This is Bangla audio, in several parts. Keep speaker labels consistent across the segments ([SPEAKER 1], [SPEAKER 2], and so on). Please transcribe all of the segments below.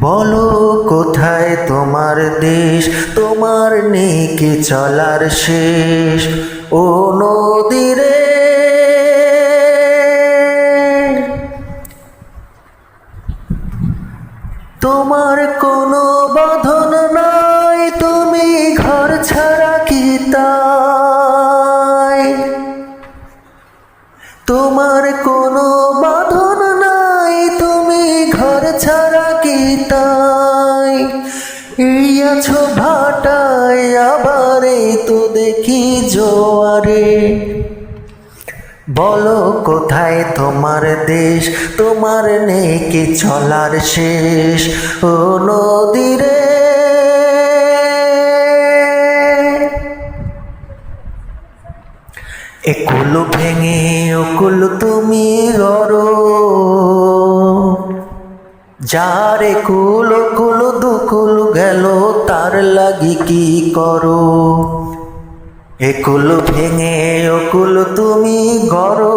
[SPEAKER 1] বলো কোথায় তোমার দেশ? তোমার নেই চলার শেষ। ও নদীরে। তোমার কোনো বাঁধন নাই, তুমি ঘর ছাড়া কি তাই? তোমার কোনো তাই এই আছো ভাটায়, আবার তো দেখি জোয়ারে। বলো কোথায় তোমার দেশ, তোমার নেই কি চলার শেষ? ও নদীরে। একুলো ভেঙে ওকুলো তুমি গড়ো যার একুল ওকুল দুকুল গেল, তার লাগি কি করো? একুল ভেঙে ওকুল তুমি গড়ো।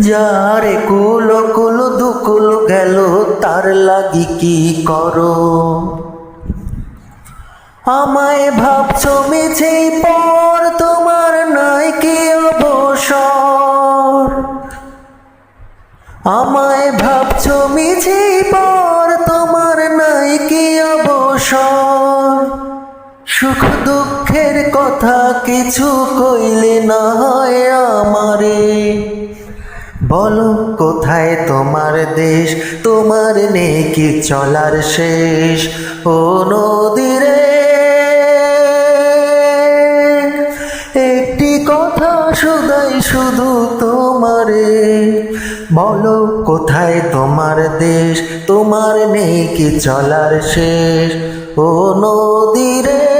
[SPEAKER 1] যার একুল ওকুল দুকুল গেল, তার লাগি কি করো? আমায় ভাবছ মিছে পর আমায় ভাবছ মিছে পর, তোমার নাই কি অবসর? সুখ দুঃখের কথা কিছু কইলে না হয় আমারে। বলো, কোথায় তোমার দেশ? তোমার নেই কি চলার শেষ? ও নদীরে। একটি কথা শুধাই শুধু তোমারে। বলো কোথায় তোমার দেশ? তোমার নেই কি চলার শেষ? ও নদীরে